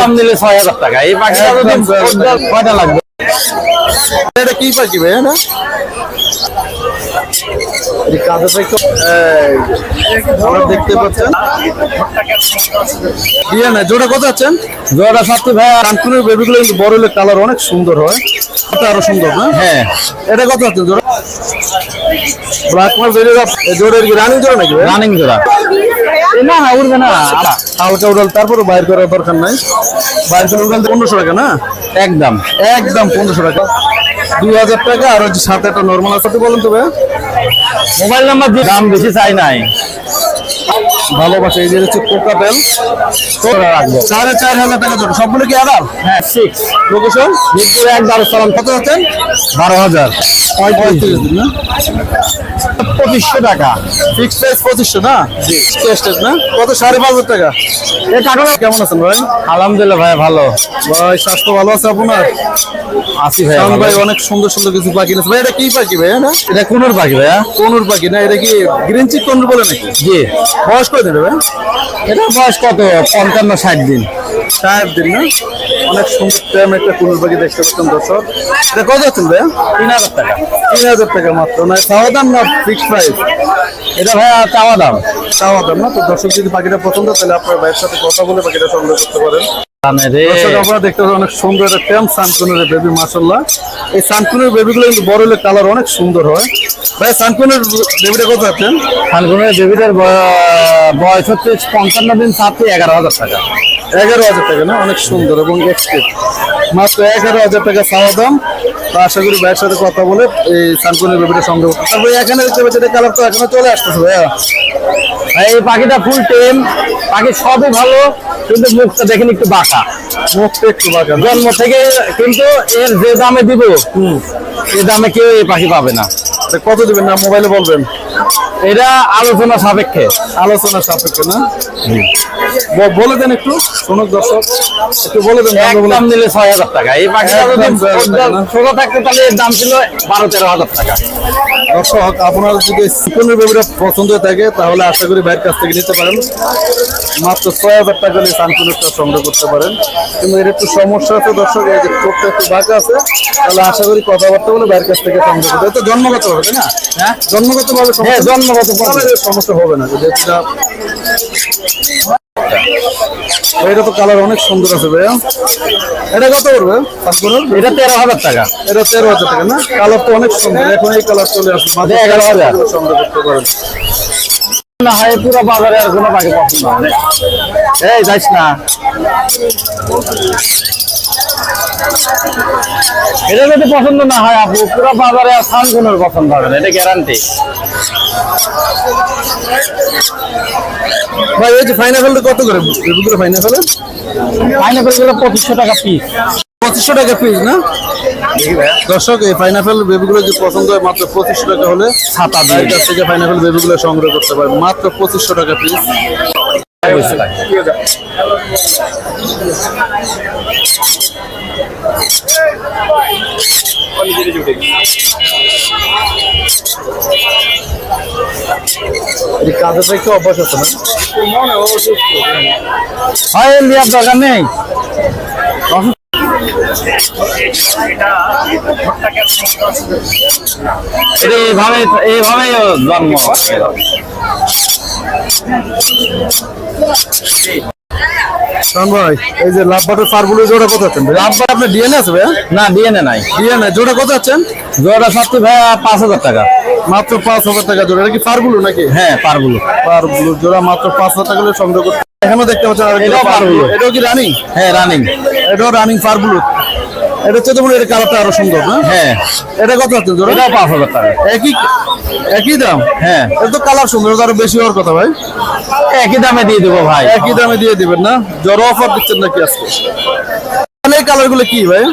দাম দিলে ছয় হাজার টাকা। এই পাখিটা যদি কয়টা লাগবে? এটা কি পাখি ভাই না দেখতে পাচ্ছেন? ইয়ে জোড়া কত আছেন? জোড়া সাথে ভাই কানপুরের বেবিগুলো কিন্তু বড় হলে কালার অনেক সুন্দর হয়। এটা আরও সুন্দর না? হ্যাঁ। এটা কত আছেন জোড়া? ব্ল্যাক বেরিয়ে জোড়া রানিং জোড়া নাকি রানিং জোড়া। না না উড়বে না। হালকা উড়াল তারপরে বাইর করার দরকার নাই। বাইর করে উড়াল পনেরোশো টাকা না? একদম। একদম পনেরোশো টাকা। দুই হাজার টাকা আর হচ্ছে সাথে একটা নর্মাল আছে। বলুন তো ভাই? মোবাইল নাম্বার দিয়ে দাম বেশি চাই নাই। ভালোবাসা এই যে হচ্ছে কোকা রাখব সাড়ে চার হাজার টাকা জোড়া সবগুলো কি আদার হ্যাঁ সিক্স লোকেশন? মিরপুরে এক দারুসালাম কত হচ্ছেন বারো হাজার। পঁয়ত্রিশ। দিন না পঁচিশশো টাকা। ফিক্স প্রাইস পঁচিশশো না? টেস্টেড না? কত? সাড়ে পাঁচ হাজার টাকা। এ কাটো কেমন আছেন ভাই? আলহামদুলিল্লাহ ভাই ভালো। ভাই স্বাস্থ্য ভালো আছে আপনার? আসি ভাই ভাই অনেক সুন্দর সুন্দর কিছু পাখি আছে। ভাই এটা কি পাখি ভাই না এটা কোনোর পাখি ভাইয়া। কোনুর পাখি না এটা কি গ্রিন চিক কোনুর বলে নাকি? জি। বয়স করে দেবে ভাই? এটা বয়স কত? পঞ্চান্ন ষাট দিন। সাহেব দিন না? অনেক সুন্দর টাইম একটা কোনুর পাখি দেখতে পাচ্ছেন দর্শক। এটা কত আছেন ভাই তিন হাজার টাকা। তিন হাজার টাকা মাত্র। না চাওয়া দাম না ফিক্সড প্রাইস এটা ভাইয়া চাওয়া দাম। চাওয়া দাম না? তো দর্শক যদি পাখিটা পছন্দ তাহলে আপনার ভাইয়ের সাথে কথা বলে পাখিটা সংগ্রহ করতে পারেন। আপনারা দেখতে পাচ্ছেন অনেক সুন্দর একটা টেম সানকুনের বেবি মাশাল্লাহ এই সানকুনের বেবিগুলো কিন্তু বড় হলে কালার অনেক সুন্দর হয়। ভাই সানকুনের বেবিটা কত আছেন বেবিদের বয়- বয়স হচ্ছে পঞ্চান্ন দিন সাথে এগারো হাজার টাকা। এগারো হাজার টাকা না? অনেক সুন্দর এবং এক্সপেক্ট মাত্র এগারো হাজার টাকা চাওয়া দাম। তো আশা করি ভাইয়ের সাথে কথা বলে এই সানকুনের বেবিটা সংগ্রহ তারপরে এখানে দেখতে পাচ্ছি কালার তো এখনও চলে আসতেছে ভাইয়া। এই পাখিটা ফুল টেম পাখি সবই ভালো কিন্তু মুখটা দেখেন একটু বাঁকা। মুখটা একটু বাঁকা। জন্ম থেকে কিন্তু এর যে দামে দিব এই দামে কেউ এই পাখি পাবে না। কত দিবেন না? মোবাইলে বলবেন। এটা আলোচনা সাপেক্ষে। আলোচনা সাপেক্ষে না? বলে দেন একটু শোনক দর্শক। একটু বলে দেন একদম নিলে ছয় হাজার টাকা। এই পাখিটা যদি না? ছোট থাকতে তাহলে এর দাম ছিল বারো তেরো হাজার টাকা। দর্শক আপনার যদি চিকনের বেবিটা পছন্দ হয়ে থাকে তাহলে আশা করি ভাইয়ের কাছ থেকে নিতে পারেন। মাত্র ছয় হাজার টাকা হলে সানকুনেরটা সংগ্রহ করতে পারেন। কিন্তু এর একটু সমস্যা আছে দর্শক এই যে চোখটা একটু বাঁকা আছে তাহলে আশা করি কথাবার্তা বলে ভাইয়ের কাছ থেকে সংগ্রহ করতে জন্মগত হবে তাই না? হ্যাঁ। জন্মগত ভাবে হ্যাঁ জন্মগত তাহলে সমস্যা হবে। না এটা তো কালার অনেক সুন্দর আছে ভাইয়া। এটা কত করবে এটা তেরো হাজার টাকা। এটা তেরো হাজার টাকা না? কালার তো অনেক সুন্দর এখন এই কালার চলে আসবে মাত্র এগারো হাজার। সংগ্রহ করতে পারেন না হয় পুরো বাজারে আর কোনো পাখি পছন্দ না। এই যাইস না। এটা যদি পছন্দ না হয় আপু পুরো বাজারে আর সানগুনের পছন্দ হবে না এটা গ্যারান্টি ভাই এই যে ফাইনাল কত করে? বেবিগুলো ফাইনাল পাইনাপেলগুলো পঁচিশশো টাকা পিস পঁচিশশো টাকা পিস না? দর্শক এই পাইনাপেল বেবিগুলো যে পছন্দ হয় মাত্র পঁচিশশো টাকা হলে ছাতা দিয়ে। কাছ থেকে পাইনাপেল বেবিগুলো সংগ্রহ করতে পারে মাত্র পঁচিশশো টাকা পিস এই কাঁচাটা একটু অভ্যাস আছে না? হয় লিয়ার দরকার নেই। এইভাবে এইভাবে জন্ম। ভাই এই যে লাভ ফারগুলো জোড়া কত আছেন লাভ আপনার ডিএনএ আছে ভাই না ডিএনএ নাই। ডিএনএ জোড়া কত আছেন? জোড়া সত্যি ভাইয়া পাঁচ হাজার টাকা। মাত্র পাঁচ হাজার টাকা জোড়া এটা কি ফারগুলো নাকি? হ্যাঁ পারগুলো পারগুলো জোড়া মাত্র পাঁচ হাজার টাকা সংগ্রহ করতে এখানেও দেখতে পাচ্ছেন এটাও পারগুলো। এটাও কি রানিং হ্যাঁ রানিং এটাও রানিং ফারগুলো এটা হচ্ছে তোমার এটা কালারটা আরও সুন্দর না? হ্যাঁ। এটা কত আছে জোড়া? এটাও পাঁচ হাজার টাকা। একই একই দাম? হ্যাঁ। এটা তো কালার সুন্দর এটা আরও বেশি হওয়ার কথা ভাই। একই দামে দিয়ে দেবো ভাই। একই দামে দিয়ে দিবেন না? জড়ো অফার দিচ্ছেন নাকি আজকে? তাহলে এই কালারগুলো কি ভাই?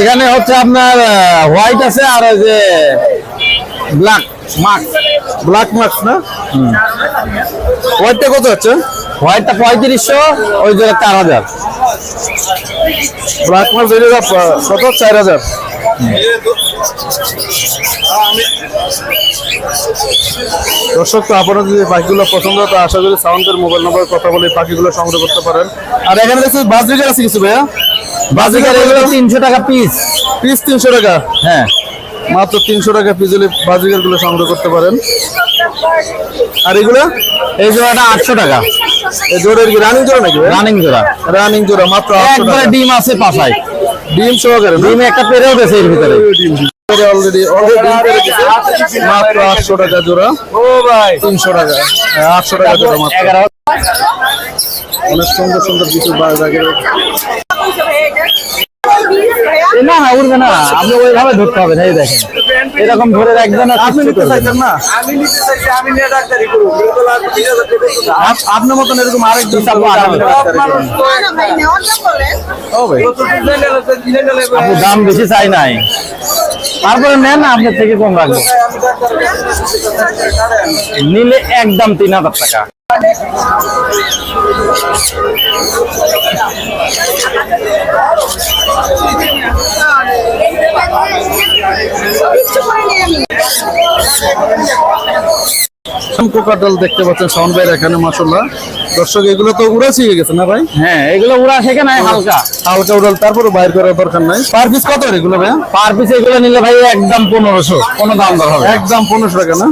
এখানে হচ্ছে আপনার হোয়াইট আছে আর ওই যে ব্ল্যাক মার্ক ব্ল্যাক মার্কস না? হোয়াইটটা কত আছে? হোয়াইটটা পঁয়ত্রিশশো ওই জন্য চার হাজার। ব্ল্যাক মাল বেরিয়ে কত? চার হাজার। দর্শক তো আপনার যদি পাখিগুলো পছন্দ তো আশা করি সাউন্ডের মোবাইল নম্বর কথা বলে পাখিগুলো সংগ্রহ করতে পারেন। আর এখানে দেখছি বাজরিকার আছে কিছু ভাইয়া? বাজিকার এগুলো তিনশো টাকা পিস পিস তিনশো টাকা। হ্যাঁ। মাত্র তিনশো টাকা পিস হলে গুলো সংগ্রহ করতে পারেন। আর এগুলো? এই জোড়াটা আটশো টাকা। এই জোরের কি রানিং জোড়া নাকি রানিং জোড়া। রানিং জোড়া মাত্র একবারে ডিম আছে পাশায়। ডিম সহকারে? ডিম একটা পেরে উঠেছে এর ভিতরে। Already already. মাত্র আটশো টাকা জোড়া। ও ভাই। তিনশো টাকা। হ্যাঁ, আটশো টাকা জোড়া মাত্র। অনেক সুন্দর সুন্দর কিছু বাজারের এ না না উঠবে না। আপনি ওইভাবে ধরতে হবে না এই দেখেন। এরকম ধরে রাখবেন আর আপনি নিতে চাইছেন না? আমি নিতে চাইছি আমি নিয়ে ডাক্তারি করব। আপনার মতন এরকম হিসাব থাকলে আলাদা। আপনি দাম বেশি চাই নাই। তারপরে নেন না আপনার থেকে কম রাখব। নিলে একদম তিন হাজার টাকা। কোকাটাল দেখতে পাচ্ছেন শাওন ভাইয়ের এখানে মাসাল্লাহ দর্শক এগুলো তো উড়া শিখে গেছে না ভাই? হ্যাঁ এগুলো উড়া শেখে নাই হালকা। হালকা উড়াল তারপরে বাইর করার দরকার নাই। পার পিস কত এগুলো ভাইয়া? পার পিস এগুলো নিলে ভাই একদম পনেরোশো। কোনো দাম দর হবে একদম পনেরোশো টাকা না?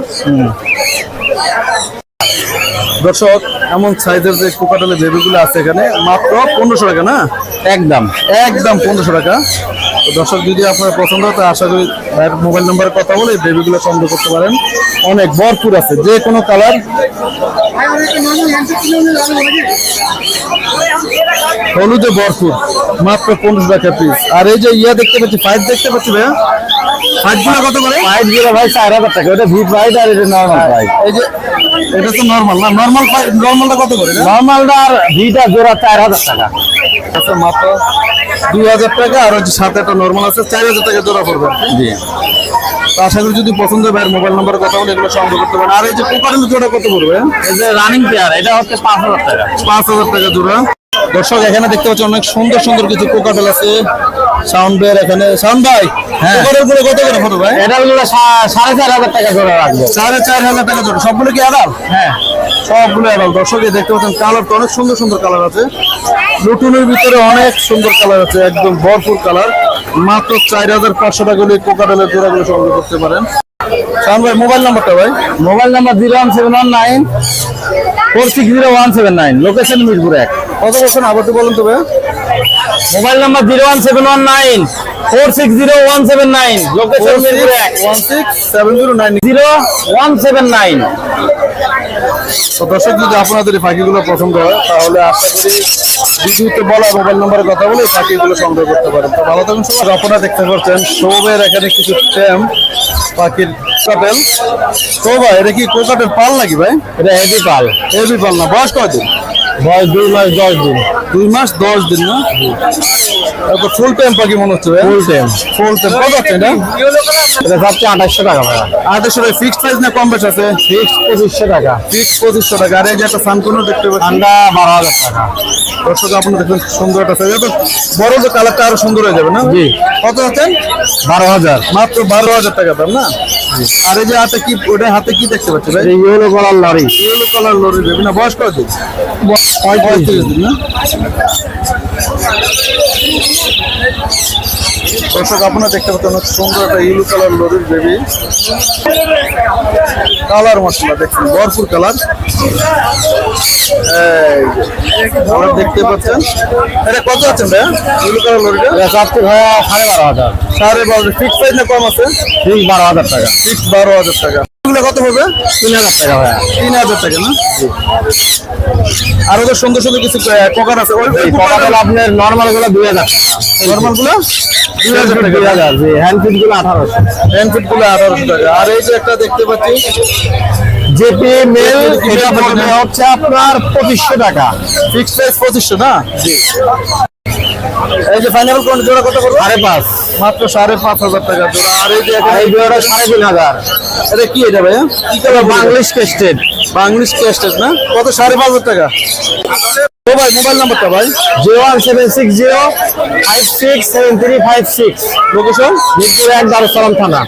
দর্শক এমন সাইজের যে কোকাটালের বেবিগুলো আছে এখানে মাত্র পনেরোশো টাকা না? একদম। একদম পনেরোশো টাকা। তো দর্শক যদি আপনার পছন্দ হয় তো আশা করি ভাইয়ের মোবাইল নাম্বারে কথা বলে এই বেবিগুলো সংগ্রহ করতে পারেন। অনেক ভরপুর আছে যে কোনো কালার হলুদে ভরপুর মাত্র পনেরোশো টাকা পিস আর এই যে ইয়া দেখতে পাচ্ছি ফাইভ দেখতে পাচ্ছি ভাইয়া? কত করে? ভাই চার হাজার টাকা। আর এটা নর্মাল এই যে এটা তো নর্মাল না? নর্মাল নর্মালটা কত করে নর্মালটা আর ভিটা জোড়া চার হাজার টাকা। আচ্ছা মাত্র দুই হাজার টাকা আর হচ্ছে সাথে একটা নর্মাল আছে চার হাজার টাকা জোড়া পড়বে। জি। তো আশা করি যদি পছন্দ হয় ভাইয়ের মোবাইল নাম্বারে কথা বলে এগুলো সংগ্রহ করতে পারেন। আর এই যে কোকারের জোড়া কত পড়বে? এই যে রানিং পেয়ার এটা হচ্ছে পাঁচ হাজার টাকা। পাঁচ হাজার টাকা জোড়া। দর্শক এখানে দেখতে পাচ্ছি অনেক সুন্দর সুন্দর কিছু কোকাটেল আছে। সাউন্ড বের এখানে সাউন্ড ভাই হ্যাঁ। কোকাটেলগুলো কত করে ফটো ভাই? এটা হলো সাড়ে চার হাজার টাকা জোড়া রাখব। সাড়ে চার হাজার টাকা জোড়া সবগুলো কি আদাল হ্যাঁ। সবগুলো আদাল দর্শক দেখতে পাচ্ছেন কালার তো অনেক সুন্দর সুন্দর কালার আছে। লুটুনের ভিতরে অনেক সুন্দর কালার আছে একদম ভরপুর কালার মাত্র চার হাজার পাঁচশো টাকা হলে কোকাটেলের জোড়াগুলো সংগ্রহ করতে পারেন। সাউন্ড ভাই মোবাইল নাম্বারটা ভাই? Mobile number zero one seven one nine four six zero one seven nine location Mirpur এক। কত বলছেন? আবার একটু বলুন তো ভাই mobile number zero one seven one nine four six zero one seven nine location Mirpur এক। One six seven zero nine zero one seven nine তো দর্শক যদি আপনাদের এই পাখিগুলো পছন্দ হয় তাহলে আপনি করি ভিডিওতে বলা মোবাইল নম্বরে কথা বলে এই পাখিগুলো সংগ্রহ করতে পারেন। তো ভালো থাকুন সবাই। আপনারা দেখতে পাচ্ছেন সৌবের এখানে কিছু ট্যাম পাখির কাটেল তো ভাই এটা কি কোকাটের পাল নাকি ভাই? এটা হেভি পাল। এবি পাল না বয়স কয়দিন? বয়স দুই মাস দশ দিন। দুই মাস দশ দিন না? তো ফুল টাইম পাখি মনে হচ্ছে ফুল টাইম ফুল টাইম কত আছে এটা? এটা সবচেয়ে আঠাশশো টাকা ভাড়া আঠাশশো টাকা। ফিক্সড প্রাইস না কম বেশ আছে? ফিক্স পঁচিশশো টাকা। ফিক্সড পঁচিশশো টাকা। আর এই যে একটা সানকুনো দেখতে পাচ্ছি? ঠান্ডা বারো হাজার টাকা। দর্শক আপনার দেখবেন সুন্দর একটা তো বড় যে কালারটা আরও সুন্দর হয়ে যাবে না? জি। কত আছেন বারো হাজার। মাত্র বারো হাজার টাকা দাম না? আর এই যে হাতে কি ওটা হাতে কি দেখতে পাচ্ছি ভাই? Yellow colour lorry. Yellow colour lorry দেবে না বয়স কত? পঁয়ত্রিশ দিন না দর্শক আপনারা দেখতে পাচ্ছেন অনেক সুন্দর একটা ইয়েলো কালার লরির বেবি কালার মশলা দেখছেন ভরপুর কালার কালার দেখতে পাচ্ছেন। এটা কত আছেন ভাইয়া? ইয়েলো কালার লরিটা? সবচেয়ে ভাড়া সাড়ে বারো হাজার। সাড়ে বারো ফিক্স প্রাইস না কম আছে? ফিক্স বারো হাজার টাকা। ফিক্স বারো হাজার টাকা। এগুলো কত হবে তিন হাজার টাকা ভাড়া তিন হাজার টাকা না? আরও তো সুন্দর সুন্দর কিছু কোকার আছে। ওই এই আপনার নর্মালগুলো দুই হাজার টাকা। নর্মালগুলো দুই হাজার টাকা। দুই হাজার। জি হ্যান্ড ফিটগুলো আঠারোশো। হ্যান্ড ফিটগুলো আঠারোশো টাকা। আর এই যে একটা দেখতে পাচ্ছি জেপি মেল এটা পড়বে। হচ্ছে আপনার পঁচিশশো টাকা। ফিক্স প্রাইস পঁচিশশো না? জি। এই যে ফাইনাল কোন জোড়া কত করব সাড়ে পাঁচ। মাত্র সাড়ে পাঁচ হাজার টাকা জোড়া। আর এই যে এই সাড়ে তিন হাজার। এটা কি এটা ভাইয়া? কি কালার বাংলিশ কেস্টেড বাংলিশ ক্যাস্টেড না? কত? সাড়ে পাঁচ হাজার টাকা। ও ভাই মোবাইল নাম্বারটা ভাই। Zero one seven six zero five six seven three five six. Location Mirpur এক দারুসালাম থানা।